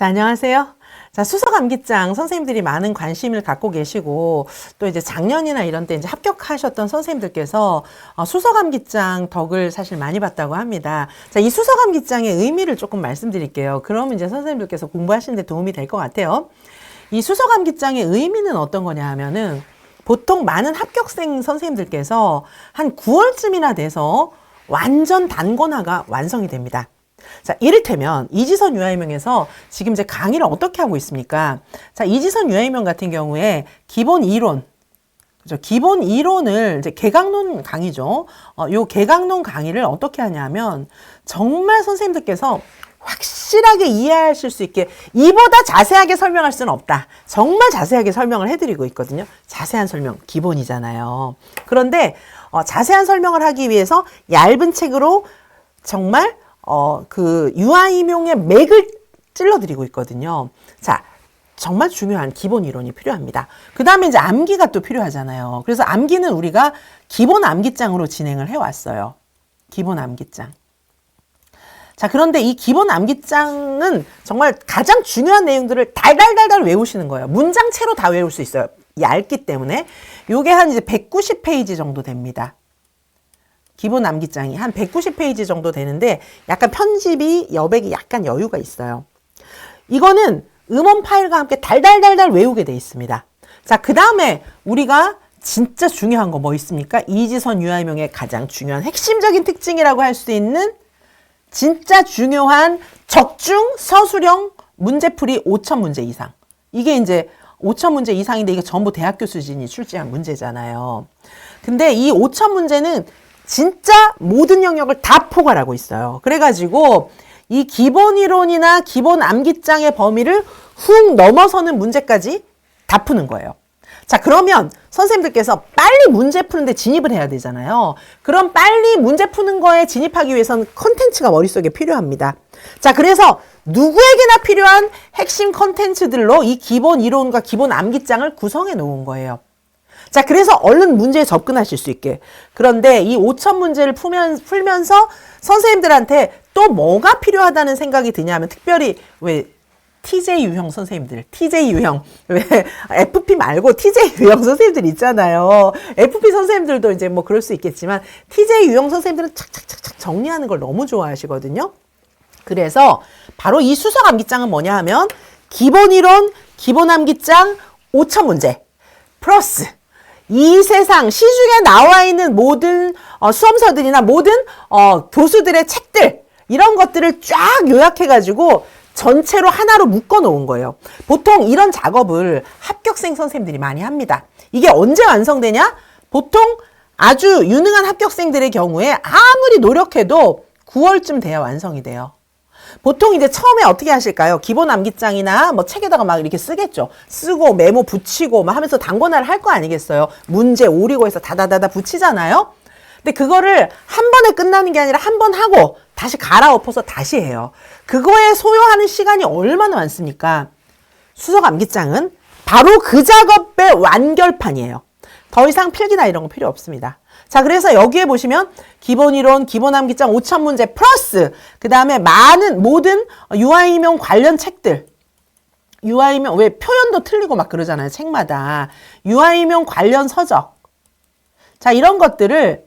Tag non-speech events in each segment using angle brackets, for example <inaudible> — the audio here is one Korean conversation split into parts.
자, 안녕하세요. 자, 수서감기장 선생님들이 많은 관심을 갖고 계시고 또 이제 작년이나 이런 때 이제 합격하셨던 선생님들께서 어, 수서감기장 덕을 사실 많이 봤다고 합니다. 자, 이 수서감기장의 의미를 조금 말씀드릴게요. 그러면 이제 선생님들께서 공부하시는 데 도움이 될 것 같아요. 이 수서감기장의 의미는 어떤 거냐 하면은 보통 많은 합격생 선생님들께서 한 9월쯤이나 돼서 완전 단권화가 완성이 됩니다. 자, 이를테면 이지선 유아이명에서 지금 이제 강의를 어떻게 하고 있습니까? 자, 이지선 유아이명 같은 경우에 기본 이론, 그죠? 기본 이론을 이제 개강론 강의죠. 어, 요 개강론 강의를 어떻게 하냐면 정말 선생님들께서 확실하게 이해하실 수 있게 이보다 자세하게 설명할 수는 없다. 정말 자세하게 설명을 해드리고 있거든요. 자세한 설명 기본이잖아요. 그런데 어, 자세한 설명을 하기 위해서 얇은 책으로 정말 어, 그 유아임용의 맥을 찔러드리고 있거든요. 자, 정말 중요한 기본 이론이 필요합니다. 그 다음에 이제 암기가 또 필요하잖아요. 그래서 암기는 우리가 기본 암기장으로 진행을 해왔어요. 기본 암기장. 자, 그런데 이 기본 암기장은 정말 가장 중요한 내용들을 달달달달 외우시는 거예요. 문장체로 다 외울 수 있어요. 얇기 때문에. 요게 한 이제 190페이지 정도 됩니다. 기본 암기장이 한 190페이지 정도 되는데 약간 편집이 여백이 약간 여유가 있어요. 이거는 음원 파일과 함께 달달달달 외우게 돼 있습니다. 자, 그 다음에 우리가 진짜 중요한 거 뭐 있습니까? 이지선 유아명의 가장 중요한 핵심적인 특징이라고 할 수 있는 진짜 중요한 적중 서술형 문제풀이 5천 문제 이상. 이게 이제 5천 문제 이상인데 이게 전부 대학교 수준이 출제한 문제잖아요. 근데 이 5천 문제는 진짜 모든 영역을 다 포괄하고 있어요. 그래가지고 이 기본 이론이나 기본 암기장의 범위를 훅 넘어서는 문제까지 다 푸는 거예요. 자, 그러면 선생님들께서 빨리 문제 푸는데 진입을 해야 되잖아요. 그럼 빨리 문제 푸는 거에 진입하기 위해서는 컨텐츠가 머릿속에 필요합니다. 자, 그래서 누구에게나 필요한 핵심 컨텐츠들로 이 기본 이론과 기본 암기장을 구성해 놓은 거예요. 자, 그래서 얼른 문제에 접근하실 수 있게. 그런데 이 5천 문제를 풀면, 풀면서 선생님들한테 또 뭐가 필요하다는 생각이 드냐면 특별히 왜 TJ 유형 선생님들, TJ 유형, 왜 FP 말고 TJ 유형 선생님들 있잖아요. FP 선생님들도 이제 뭐 그럴 수 있겠지만 TJ 유형 선생님들은 착착착착 정리하는 걸 너무 좋아하시거든요. 그래서 바로 이 수석 암기장은 뭐냐 하면 기본 이론, 기본 암기장 5천 문제 플러스 이 세상 시중에 나와 있는 모든 어, 수험서들이나 모든 어, 교수들의 책들 이런 것들을 쫙 요약해가지고 전체로 하나로 묶어 놓은 거예요. 보통 이런 작업을 합격생 선생님들이 많이 합니다. 이게 언제 완성되냐? 보통 아주 유능한 합격생들의 경우에 아무리 노력해도 9월쯤 돼야 완성이 돼요. 보통 이제 처음에 어떻게 하실까요? 기본 암기장이나 뭐 책에다가 막 이렇게 쓰겠죠. 쓰고 메모 붙이고 막 하면서 단권화를 할 거 아니겠어요? 문제 오리고 해서 다다다다 붙이잖아요. 근데 그거를 한 번에 끝나는 게 아니라 한 번 하고 다시 갈아엎어서 다시 해요. 그거에 소요하는 시간이 얼마나 많습니까? 수석 암기장은 바로 그 작업의 완결판이에요. 더 이상 필기나 이런 거 필요 없습니다. 자, 그래서 여기에 보시면 기본 이론, 기본 암기장 5천 문제 플러스 그 다음에 많은 모든 유아이명 관련 책들. 유아이명 왜 표현도 틀리고 막 그러잖아요. 책마다. 유아이명 관련 서적. 자 이런 것들을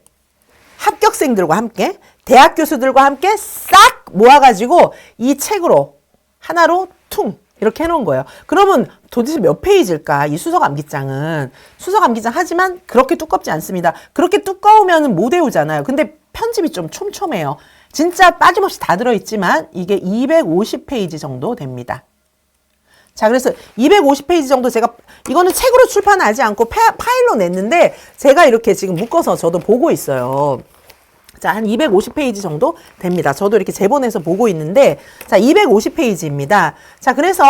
합격생들과 함께 대학 교수들과 함께 싹 모아가지고 이 책으로 하나로 퉁 이렇게 해놓은 거예요. 그러면 도대체 몇 페이지일까? 이 수석 암기장은. 수석 암기장 하지만 그렇게 두껍지 않습니다. 그렇게 두꺼우면 못 외우잖아요. 근데 편집이 좀 촘촘해요. 진짜 빠짐없이 다 들어있지만 이게 250페이지 정도 됩니다. 자, 그래서 250페이지 정도 제가, 이거는 책으로 출판하지 않고 파일로 냈는데 제가 이렇게 지금 묶어서 저도 보고 있어요. 자, 한 250페이지 정도 됩니다. 저도 이렇게 제본해서 보고 있는데, 자, 250페이지입니다. 자, 그래서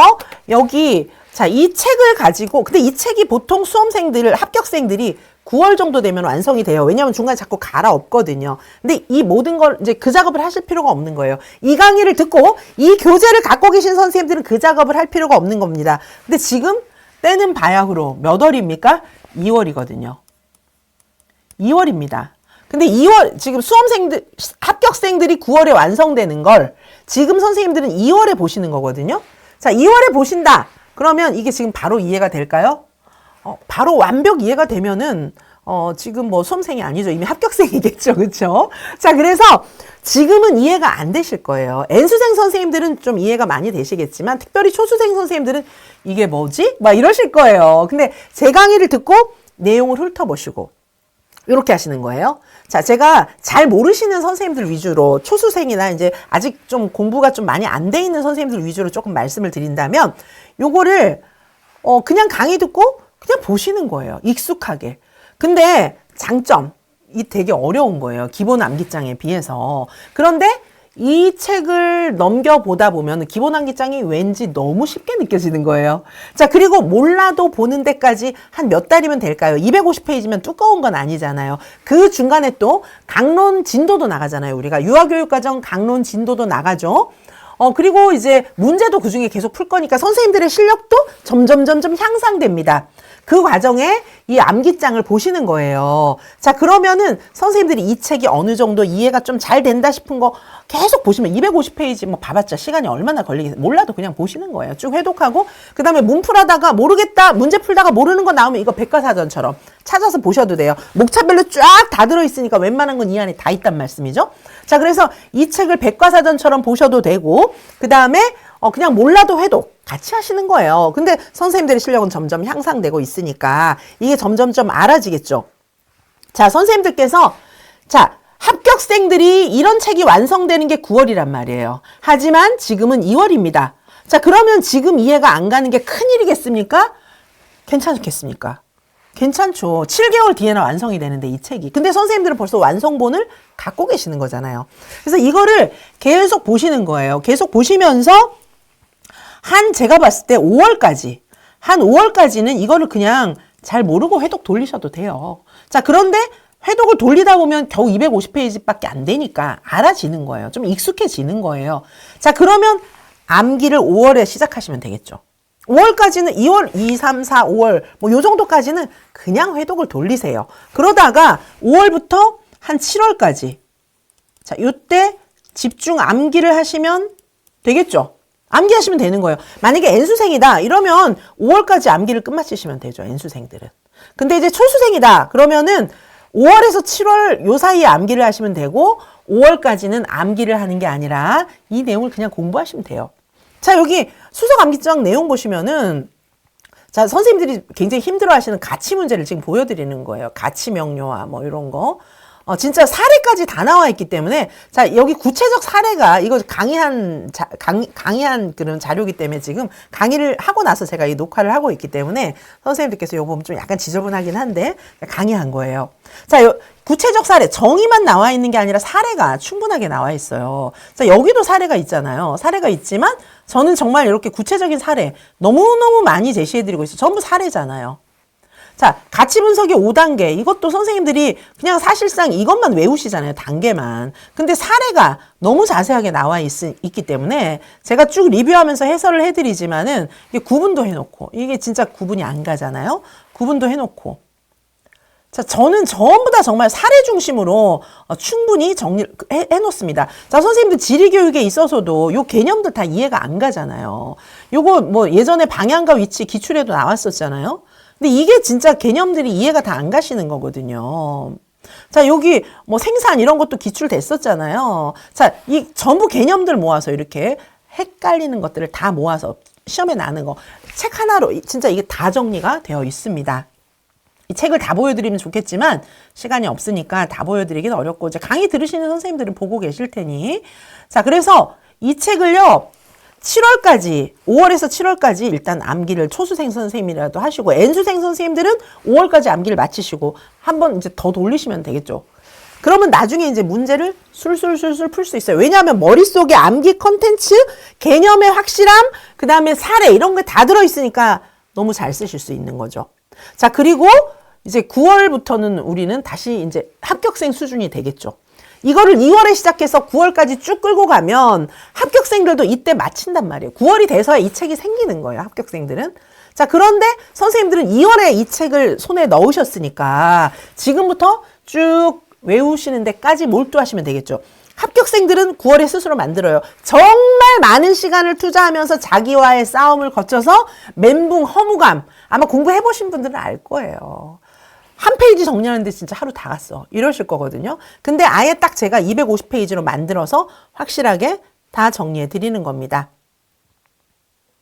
여기, 자, 이 책을 가지고, 근데 이 책이 보통 수험생들, 합격생들이 9월 정도 되면 완성이 돼요. 왜냐하면 중간에 자꾸 갈아엎거든요. 근데 이 모든 걸 이제 그 작업을 하실 필요가 없는 거예요. 이 강의를 듣고 이 교재를 갖고 계신 선생님들은 그 작업을 할 필요가 없는 겁니다. 근데 지금 때는 바야흐로 몇 월입니까? 2월이거든요. 2월입니다. 근데 2월 지금 수험생들 합격생들이 9월에 완성되는 걸 지금 선생님들은 2월에 보시는 거거든요. 자, 2월에 보신다. 그러면 이게 지금 바로 이해가 될까요? 어, 바로 완벽 이해가 되면은 어, 지금 뭐 수험생이 아니죠. 이미 합격생이겠죠. <laughs> 그렇죠? 자, 그래서 지금은 이해가 안 되실 거예요. N수생 선생님들은 좀 이해가 많이 되시겠지만 특별히 초수생 선생님들은 이게 뭐지? 막 이러실 거예요. 근데 제 강의를 듣고 내용을 훑어보시고 이렇게 하시는 거예요. 자, 제가 잘 모르시는 선생님들 위주로 초수생이나 이제 아직 좀 공부가 좀 많이 안 돼 있는 선생님들 위주로 조금 말씀을 드린다면 요거를 어 그냥 강의 듣고 그냥 보시는 거예요. 익숙하게. 근데 장점 이 되게 어려운 거예요. 기본 암기장에 비해서. 그런데 이 책을 넘겨보다 보면 기본 암기장이 왠지 너무 쉽게 느껴지는 거예요. 자, 그리고 몰라도 보는 데까지 한 몇 달이면 될까요? 250페이지면 두꺼운 건 아니잖아요. 그 중간에 또 강론 진도도 나가잖아요. 우리가 유아교육과정 강론 진도도 나가죠. 어, 그리고 이제 문제도 그 중에 계속 풀 거니까 선생님들의 실력도 점점, 점점 향상됩니다. 그 과정에 이 암기장을 보시는 거예요. 자, 그러면은 선생님들이 이 책이 어느 정도 이해가 좀 잘 된다 싶은 거 계속 보시면 250페이지 뭐 봐봤자 시간이 얼마나 걸리겠어요. 몰라도 그냥 보시는 거예요. 쭉 회독하고 그 다음에 문풀하다가 모르겠다 문제 풀다가 모르는 거 나오면 이거 백과사전처럼 찾아서 보셔도 돼요. 목차별로 쫙 다 들어 있으니까 웬만한 건 이 안에 다 있단 말씀이죠. 자, 그래서 이 책을 백과사전처럼 보셔도 되고 그 다음에 어, 그냥 몰라도 회독 같이 하시는 거예요. 근데 선생님들의 실력은 점점 향상되고 있으니까 이게 점점점 알아지겠죠. 자, 선생님들께서 자, 합격생들이 이런 책이 완성되는 게 9월이란 말이에요. 하지만 지금은 2월입니다. 자, 그러면 지금 이해가 안 가는 게 큰일이겠습니까? 괜찮겠습니까? 괜찮죠. 7개월 뒤에나 완성이 되는데 이 책이. 근데 선생님들은 벌써 완성본을 갖고 계시는 거잖아요. 그래서 이거를 계속 보시는 거예요. 계속 보시면서 한 제가 봤을 때 5월까지 한 5월까지는 이거를 그냥 잘 모르고 회독 돌리셔도 돼요. 자, 그런데 회독을 돌리다 보면 겨우 250페이지밖에 안 되니까 알아지는 거예요. 좀 익숙해지는 거예요. 자, 그러면 암기를 5월에 시작하시면 되겠죠. 5월까지는 2월, 2, 3, 4, 5월, 뭐 요 정도까지는 그냥 회독을 돌리세요. 그러다가 5월부터 한 7월까지. 자, 요때 집중 암기를 하시면 되겠죠. 암기하시면 되는 거예요. 만약에 N수생이다 이러면 5월까지 암기를 끝마치시면 되죠. N수생들은. 근데 이제 초수생이다 그러면은 5월에서 7월 요 사이에 암기를 하시면 되고 5월까지는 암기를 하는 게 아니라 이 내용을 그냥 공부하시면 돼요. 자, 여기 수석 암기장 내용 보시면은 자, 선생님들이 굉장히 힘들어 하시는 가치 문제를 지금 보여드리는 거예요. 가치 명료화 뭐 이런 거. 어, 진짜 사례까지 다 나와 있기 때문에 자 여기 구체적 사례가 이거 강의한 자, 강, 강의한 그런 자료기 때문에 지금 강의를 하고 나서 제가 이 녹화를 하고 있기 때문에 선생님들께서 요거 보면 좀 약간 지저분하긴 한데 강의한 거예요. 자 요, 구체적 사례 정의만 나와 있는 게 아니라 사례가 충분하게 나와 있어요. 자 여기도 사례가 있잖아요. 사례가 있지만 저는 정말 이렇게 구체적인 사례 너무너무 많이 제시해드리고 있어요. 전부 사례잖아요. 자, 가치 분석의 5단계. 이것도 선생님들이 그냥 사실상 이것만 외우시잖아요. 단계만. 근데 사례가 너무 자세하게 나와 있, 있기 때문에 제가 쭉 리뷰하면서 해설을 해드리지만은 이게 구분도 해놓고 이게 진짜 구분이 안 가잖아요. 구분도 해놓고. 자, 저는 전부 다 정말 사례 중심으로 어, 충분히 정리 해, 해놓습니다. 자, 선생님들 지리 교육에 있어서도 요 개념들 다 이해가 안 가잖아요. 요거 뭐 예전에 방향과 위치 기출에도 나왔었잖아요. 근데 이게 진짜 개념들이 이해가 다 안 가시는 거거든요. 자, 여기 뭐 생산 이런 것도 기출됐었잖아요. 자, 이 전부 개념들 모아서 이렇게 헷갈리는 것들을 다 모아서 시험에 나는 거. 책 하나로 진짜 이게 다 정리가 되어 있습니다. 이 책을 다 보여드리면 좋겠지만 시간이 없으니까 다 보여드리기는 어렵고 이제 강의 들으시는 선생님들은 보고 계실 테니 자 그래서 이 책을요 7월까지 5월에서 7월까지 일단 암기를 초수생 선생님이라도 하시고 N수생 선생님들은 5월까지 암기를 마치시고 한 번 이제 더 돌리시면 되겠죠. 그러면 나중에 이제 문제를 술술술술 풀 수 있어요. 왜냐하면 머릿속에 암기 컨텐츠, 개념의 확실함, 그 다음에 사례 이런 게 다 들어있으니까 너무 잘 쓰실 수 있는 거죠. 자, 그리고 이제 9월부터는 우리는 다시 이제 합격생 수준이 되겠죠. 이거를 2월에 시작해서 9월까지 쭉 끌고 가면 합격생들도 이때 마친단 말이에요. 9월이 돼서야 이 책이 생기는 거예요. 합격생들은. 자, 그런데 선생님들은 2월에 이 책을 손에 넣으셨으니까 지금부터 쭉 외우시는 데까지 몰두하시면 되겠죠. 합격생들은 9월에 스스로 만들어요. 정말 많은 시간을 투자하면서 자기와의 싸움을 거쳐서 멘붕, 허무감. 아마 공부해보신 분들은 알 거예요. 한 페이지 정리하는데 진짜 하루 다 갔어. 이러실 거거든요. 근데 아예 딱 제가 250페이지로 만들어서 확실하게 다 정리해 드리는 겁니다.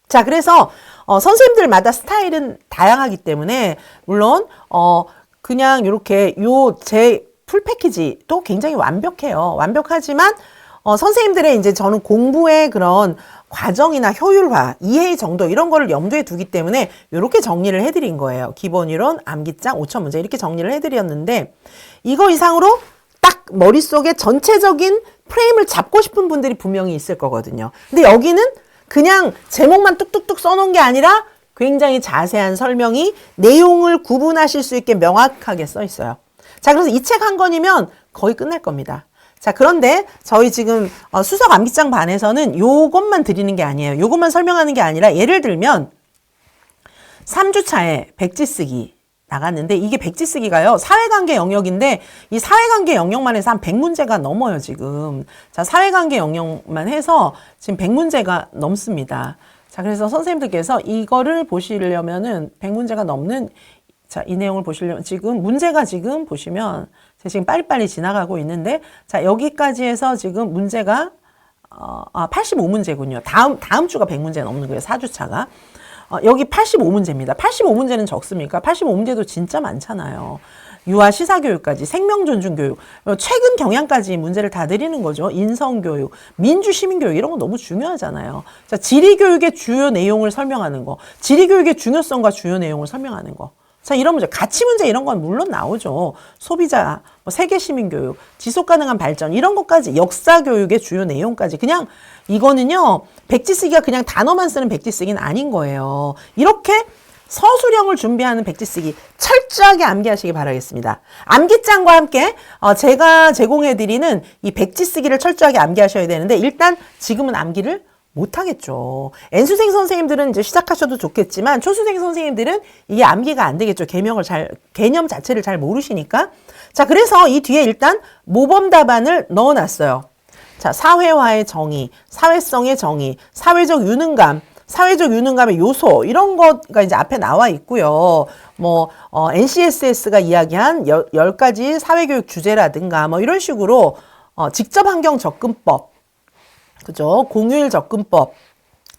자, 그래서 어, 선생님들마다 스타일은 다양하기 때문에 물론 어 그냥 이렇게 요 제 풀 패키지도 굉장히 완벽해요. 완벽하지만 어, 선생님들의 이제 저는 공부의 그런 과정이나 효율화, 이해 정도 이런 거를 염두에 두기 때문에 이렇게 정리를 해드린 거예요. 기본 이론, 암기장, 5천 문제 이렇게 정리를 해드렸는데 이거 이상으로 딱 머릿속에 전체적인 프레임을 잡고 싶은 분들이 분명히 있을 거거든요. 근데 여기는 그냥 제목만 뚝뚝뚝 써놓은 게 아니라 굉장히 자세한 설명이 내용을 구분하실 수 있게 명확하게 써 있어요. 자, 그래서 이 책 한 권이면 거의 끝날 겁니다. 자, 그런데 저희 지금 어, 수석 암기장 반에서는 요것만 드리는 게 아니에요. 요것만 설명하는 게 아니라 예를 들면 3주차에 백지 쓰기 나갔는데 이게 백지 쓰기가요. 사회관계 영역인데 이 사회관계 영역만 해서 한 100문제가 넘어요, 지금. 자, 사회관계 영역만 해서 지금 100문제가 넘습니다. 자, 그래서 선생님들께서 이거를 보시려면은 100문제가 넘는 자, 이 내용을 보시려면 지금 문제가 지금 보시면 지금 빨리빨리 지나가고 있는데 자, 여기까지 해서 지금 문제가 어, 아, 85문제군요. 다음 다음 주가 100문제 넘는 거예요. 4주차가. 어, 여기 85문제입니다. 85문제는 적습니까? 85문제도 진짜 많잖아요. 유아 시사교육까지 생명존중교육 어, 최근 경향까지 문제를 다 드리는 거죠. 인성교육, 민주시민교육 이런 거 너무 중요하잖아요. 자, 지리교육의 주요 내용을 설명하는 거, 지리교육의 중요성과 주요 내용을 설명하는 거. 자, 이런 문제, 가치 문제 이런 건 물론 나오죠. 소비자, 뭐 세계 시민 교육, 지속 가능한 발전 이런 것까지 역사 교육의 주요 내용까지 그냥 이거는요. 백지 쓰기가 그냥 단어만 쓰는 백지 쓰기는 아닌 거예요. 이렇게 서술형을 준비하는 백지 쓰기 철저하게 암기하시기 바라겠습니다. 암기장과 함께 어, 제가 제공해 드리는 이 백지 쓰기를 철저하게 암기하셔야 되는데 일단 지금은 암기를 못하겠죠. N수생 선생님들은 이제 시작하셔도 좋겠지만 초수생 선생님들은 이게 암기가 안 되겠죠. 개명을 잘, 개념 자체를 잘 모르시니까. 자, 그래서 이 뒤에 일단 모범 답안을 넣어 놨어요. 자, 사회화의 정의, 사회성의 정의, 사회적 유능감, 사회적 유능감의 요소 이런 거가 이제 앞에 나와 있고요. 뭐 어, NCSS가 이야기한 열, 열 가지 사회교육 주제라든가 뭐 이런 식으로 어, 직접 환경 접근법 그죠? 공휴일 접근법,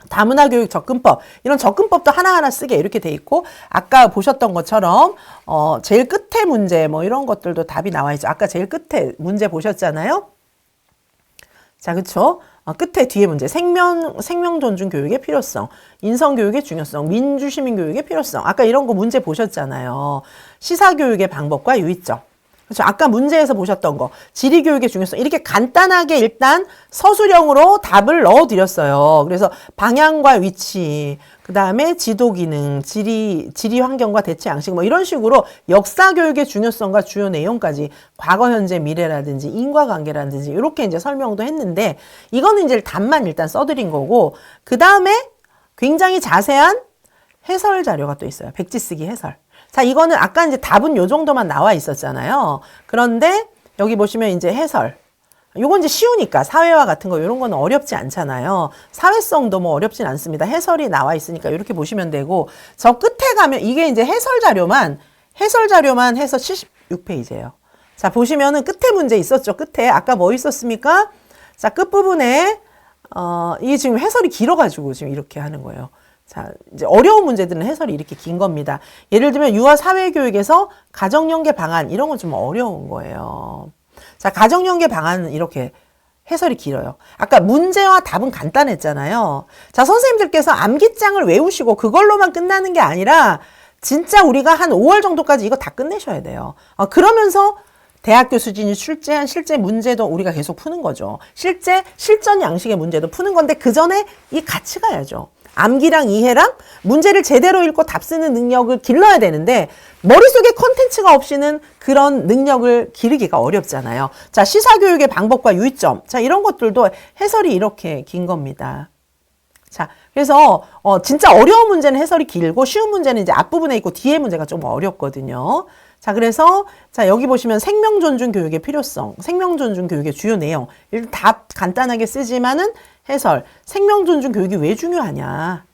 다문화 교육 접근법 이런 접근법도 하나하나 쓰게 이렇게 돼 있고 아까 보셨던 것처럼 어 제일 끝에 문제 뭐 이런 것들도 답이 나와 있죠. 아까 제일 끝에 문제 보셨잖아요. 자, 그쵸? 어, 끝에 뒤에 문제 생명 생명 존중 교육의 필요성, 인성 교육의 중요성, 민주 시민 교육의 필요성. 아까 이런 거 문제 보셨잖아요. 시사 교육의 방법과 유의점. 그렇죠. 아까 문제에서 보셨던 거 지리 교육의 중요성 이렇게 간단하게 일단 서술형으로 답을 넣어 드렸어요. 그래서 방향과 위치, 그다음에 지도 기능, 지리 지리 환경과 대체 양식 뭐 이런 식으로 역사 교육의 중요성과 주요 내용까지 과거, 현재, 미래라든지 인과관계라든지 이렇게 이제 설명도 했는데 이거는 이제 답만 일단 써 드린 거고 그다음에 굉장히 자세한 해설 자료가 또 있어요. 백지 쓰기 해설. 자, 이거는 아까 이제 답은 요 정도만 나와 있었잖아요. 그런데 여기 보시면 이제 해설. 요건 이제 쉬우니까 사회화 같은 거 이런 거는 어렵지 않잖아요. 사회성도 뭐 어렵진 않습니다. 해설이 나와 있으니까 이렇게 보시면 되고 저 끝에 가면 이게 이제 해설 자료만 해설 자료만 해서 76페이지예요. 자, 보시면은 끝에 문제 있었죠. 끝에 아까 뭐 있었습니까? 자, 끝부분에 어, 이게 지금 해설이 길어 가지고 지금 이렇게 하는 거예요. 자, 이제 어려운 문제들은 해설이 이렇게 긴 겁니다. 예를 들면 유아 사회 교육에서 가정 연계 방안 이런 건 좀 어려운 거예요. 자, 가정 연계 방안은 이렇게 해설이 길어요. 아까 문제와 답은 간단했잖아요. 자, 선생님들께서 암기장을 외우시고 그걸로만 끝나는 게 아니라 진짜 우리가 한 5월 정도까지 이거 다 끝내셔야 돼요. 어, 그러면서 대학교 수준이 출제한 실제 문제도 우리가 계속 푸는 거죠. 실제 실전 양식의 문제도 푸는 건데 그 전에 이 같이 가야죠. 암기랑 이해랑 문제를 제대로 읽고 답 쓰는 능력을 길러야 되는데 머릿속에 컨텐츠가 없이는 그런 능력을 기르기가 어렵잖아요. 자, 시사교육의 방법과 유의점. 자, 이런 것들도 해설이 이렇게 긴 겁니다. 자, 그래서 어 진짜 어려운 문제는 해설이 길고 쉬운 문제는 이제 앞부분에 있고 뒤에 문제가 좀 어렵거든요. 자, 그래서 자, 여기 보시면 생명 존중 교육의 필요성, 생명 존중 교육의 주요 내용. 일단 답 간단하게 쓰지만은 해설. 생명 존중 교육이 왜 중요하냐?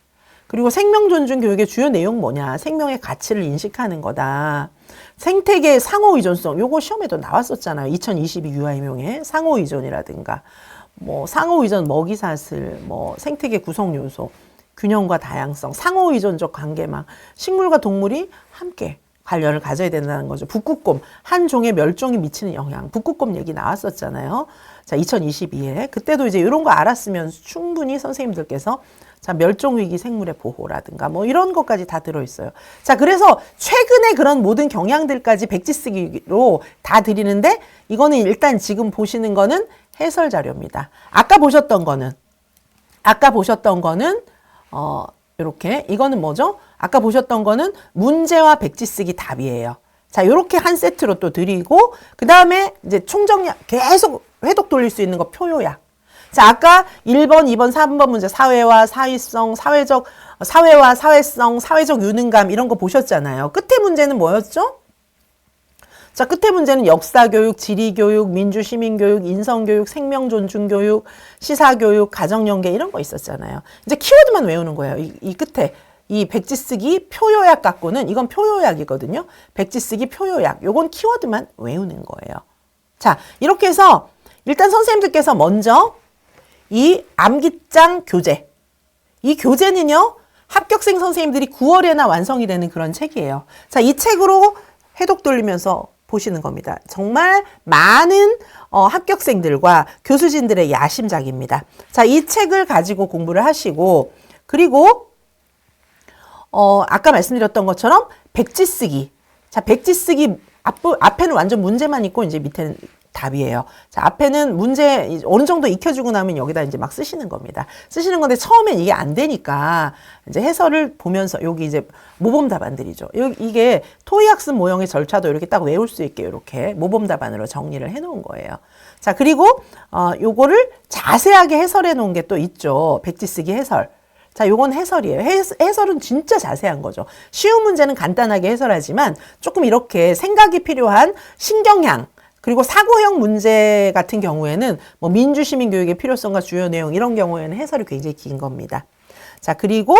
그리고 생명 존중 교육의 주요 내용 뭐냐? 생명의 가치를 인식하는 거다. 생태계 상호 의존성. 요거 시험에도 나왔었잖아요. 2022 유아임용의 상호 의존이라든가 뭐 상호 의존 먹이 사슬, 뭐 생태계 구성 요소, 균형과 다양성, 상호 의존적 관계망, 식물과 동물이 함께 관련을 가져야 된다는 거죠. 북극곰 한 종의 멸종이 미치는 영향. 북극곰 얘기 나왔었잖아요. 자, 2022에 그때도 이제 이런 거 알았으면 충분히 선생님들께서 자, 멸종위기 생물의 보호라든가 뭐 이런 것까지 다 들어있어요. 자, 그래서 최근에 그런 모든 경향들까지 백지 쓰기로 다 드리는데 이거는 일단 지금 보시는 거는 해설 자료입니다. 아까 보셨던 거는 아까 보셨던 거는 어 이렇게 이거는 뭐죠? 아까 보셨던 거는 문제와 백지 쓰기 답이에요. 자, 요렇게 한 세트로 또 드리고 그 다음에 이제 총정리 계속 회독 돌릴 수 있는 거 표요약. 자, 아까 1번, 2번, 3번 문제 사회와 사회성, 사회적 사회와 사회성, 사회적 유능감 이런 거 보셨잖아요. 끝에 문제는 뭐였죠? 자, 끝에 문제는 역사교육, 지리교육, 민주시민교육, 인성교육, 생명존중교육, 시사교육, 가정연계 이런 거 있었잖아요. 이제 키워드만 외우는 거예요. 이, 이 끝에. 이 백지 쓰기 표요약 갖고는 이건 표요약이거든요. 백지 쓰기 표요약. 요건 키워드만 외우는 거예요. 자, 이렇게 해서 일단 선생님들께서 먼저 이 암기장 교재. 이 교재는요. 합격생 선생님들이 9월에나 완성이 되는 그런 책이에요. 자, 이 책으로 해독 돌리면서 보시는 겁니다. 정말 많은 어, 합격생들과 교수진들의 야심작입니다. 자, 이 책을 가지고 공부를 하시고 그리고 어, 아까 말씀드렸던 것처럼 백지 쓰기. 자, 백지 쓰기 앞, 앞에는 완전 문제만 있고 이제 밑에는 답이에요. 자, 앞에는 문제 어느 정도 익혀주고 나면 여기다 이제 막 쓰시는 겁니다. 쓰시는 건데 처음엔 이게 안 되니까 이제 해설을 보면서 여기 이제 모범 답안들이죠. 여기 이게 토의학습 모형의 절차도 이렇게 딱 외울 수 있게 이렇게 모범 답안으로 정리를 해 놓은 거예요. 자, 그리고 어 요거를 자세하게 해설해 놓은 게 또 있죠. 백지 쓰기 해설. 자, 요건 해설이에요. 해설, 은 진짜 자세한 거죠. 쉬운 문제는 간단하게 해설하지만 조금 이렇게 생각이 필요한 신경향, 그리고 사고형 문제 같은 경우에는 뭐 민주시민 교육의 필요성과 주요 내용 이런 경우에는 해설이 굉장히 긴 겁니다. 자, 그리고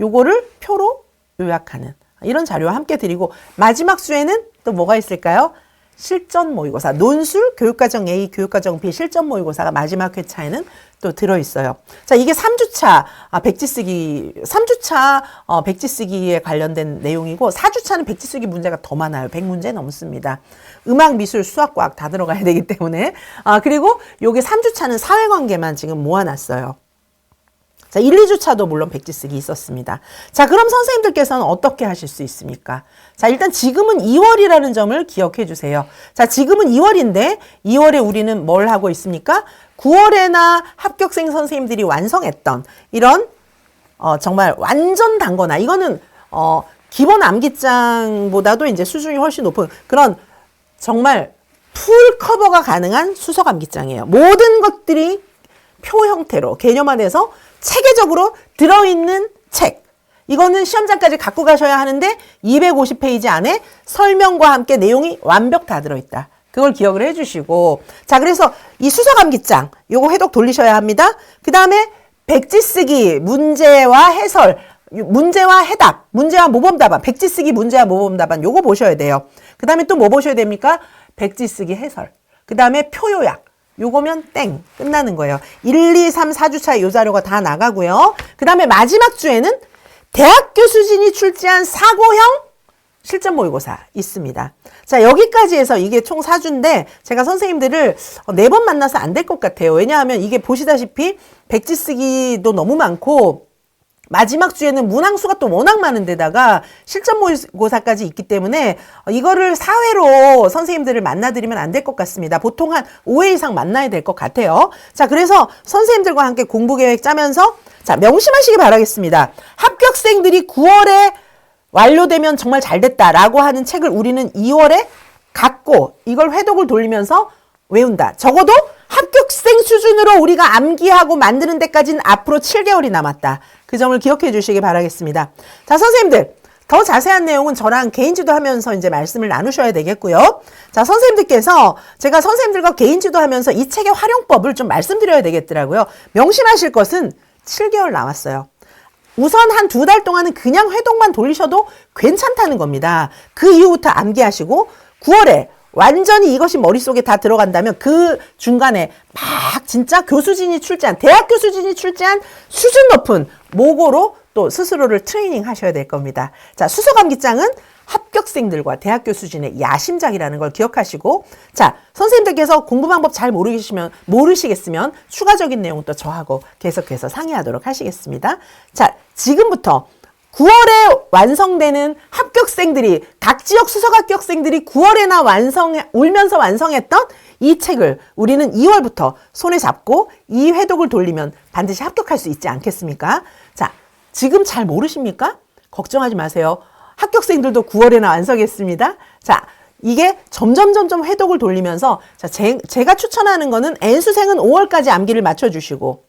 요거를 표로 요약하는 이런 자료와 함께 드리고 마지막 수에는 또 뭐가 있을까요? 실전 모의고사, 논술, 교육과정 A, 교육과정 B 실전 모의고사가 마지막 회차에는 또 들어있어요. 자, 이게 3주차 아, 백지 쓰기, 3주차 어, 백지 쓰기에 관련된 내용이고 4주차는 백지 쓰기 문제가 더 많아요. 100문제 넘습니다. 음악, 미술, 수학, 과학 다 들어가야 되기 때문에. 아, 그리고 요게 3주차는 사회관계만 지금 모아놨어요. 자, 1, 2주차도 물론 백지 쓰기 있었습니다. 자, 그럼 선생님들께서는 어떻게 하실 수 있습니까? 자, 일단 지금은 2월이라는 점을 기억해 주세요. 자, 지금은 2월인데 2월에 우리는 뭘 하고 있습니까? 9월에나 합격생 선생님들이 완성했던 이런 어, 정말 완전 단거나 이거는 어, 기본 암기장보다도 이제 수준이 훨씬 높은 그런 정말 풀 커버가 가능한 수석 암기장이에요. 모든 것들이 표 형태로 개념화돼서 체계적으로 들어있는 책. 이거는 시험장까지 갖고 가셔야 하는데 250페이지 안에 설명과 함께 내용이 완벽 다 들어있다. 그걸 기억을 해주시고 자 그래서 이 수서감기장 요거 해독 돌리셔야 합니다. 그 다음에 백지 쓰기 문제와 해설 문제와 해답 문제와 모범 답안 백지 쓰기 문제와 모범 답안 요거 보셔야 돼요. 그 다음에 또 뭐 보셔야 됩니까? 백지 쓰기 해설 그 다음에 표요약 요거면 땡 끝나는 거예요. 1, 2, 3, 4주차 요 자료가 다 나가고요. 그 다음에 마지막 주에는 대학교 수진이 출제한 사고형 실전 모의고사 있습니다. 자, 여기까지 해서 이게 총 4주인데 제가 선생님들을 네 번 만나서 안 될 것 같아요. 왜냐하면 이게 보시다시피 백지 쓰기도 너무 많고 마지막 주에는 문항수가 또 워낙 많은데다가 실전 모의고사까지 있기 때문에 이거를 사회로 선생님들을 만나드리면 안 될 것 같습니다. 보통 한 5회 이상 만나야 될 것 같아요. 자, 그래서 선생님들과 함께 공부 계획 짜면서 자, 명심하시기 바라겠습니다. 합격생들이 9월에 완료되면 정말 잘 됐다라고 하는 책을 우리는 2월에 갖고 이걸 회독을 돌리면서 외운다. 적어도 합격생 수준으로 우리가 암기하고 만드는 데까지는 앞으로 7개월이 남았다. 그 점을 기억해 주시기 바라겠습니다. 자, 선생님들. 더더 자세한 내용은 저랑 개인 지도 하면서 이제 말씀을 나누셔야 되겠고요. 자, 선생님들께서 제가 선생님들과 개인 지도 하면서 이 책의 활용법을 좀 말씀드려야 되겠더라고요. 명심하실 것은 7개월 남았어요. 우선 한 두 달 동안은 그냥 회독만 돌리셔도 괜찮다는 겁니다. 그 이후부터 암기하시고 9월에 완전히 이것이 머릿속에 다 들어간다면 그 중간에 막 진짜 교수진이 출제한 대학 교수진이 출제한 수준 높은 모고로 또 스스로를 트레이닝 하셔야 될 겁니다. 자, 수서감기장은 합격생들과 대학 교 수준의 야심작이라는 걸 기억하시고 자 선생님들께서 공부 방법 잘 모르시면 모르시겠으면 추가적인 내용 또 저하고 계속해서 상의하도록 하시겠습니다. 자 지금부터 9월에 완성되는 합격생들이 각 지역 수석 합격생들이 9월에나 완성 울면서 완성했던 이 책을 우리는 2월부터 손에 잡고 이 회독을 돌리면 반드시 합격할 수 있지 않겠습니까? 자 지금 잘 모르십니까? 걱정하지 마세요. 합격생들도 9월에나 완성했습니다. 자, 이게 점점 점점 회독을 돌리면서 자, 제, 제가 추천하는 거는 N수생은 5월까지 암기를 맞춰 주시고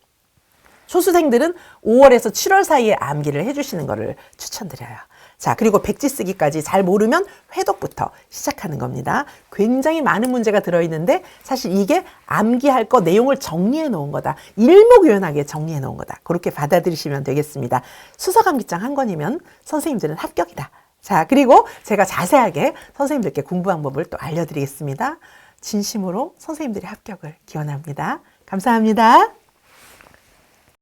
소수생들은 5월에서 7월 사이에 암기를 해 주시는 거를 추천드려요. 자, 그리고 백지 쓰기까지 잘 모르면 회독부터 시작하는 겁니다. 굉장히 많은 문제가 들어있는데 사실 이게 암기할 거 내용을 정리해 놓은 거다. 일목요연하게 정리해 놓은 거다. 그렇게 받아들이시면 되겠습니다. 수서감기장 한 권이면 선생님들은 합격이다. 자, 그리고 제가 자세하게 선생님들께 공부 방법을 또 알려드리겠습니다. 진심으로 선생님들의 합격을 기원합니다. 감사합니다.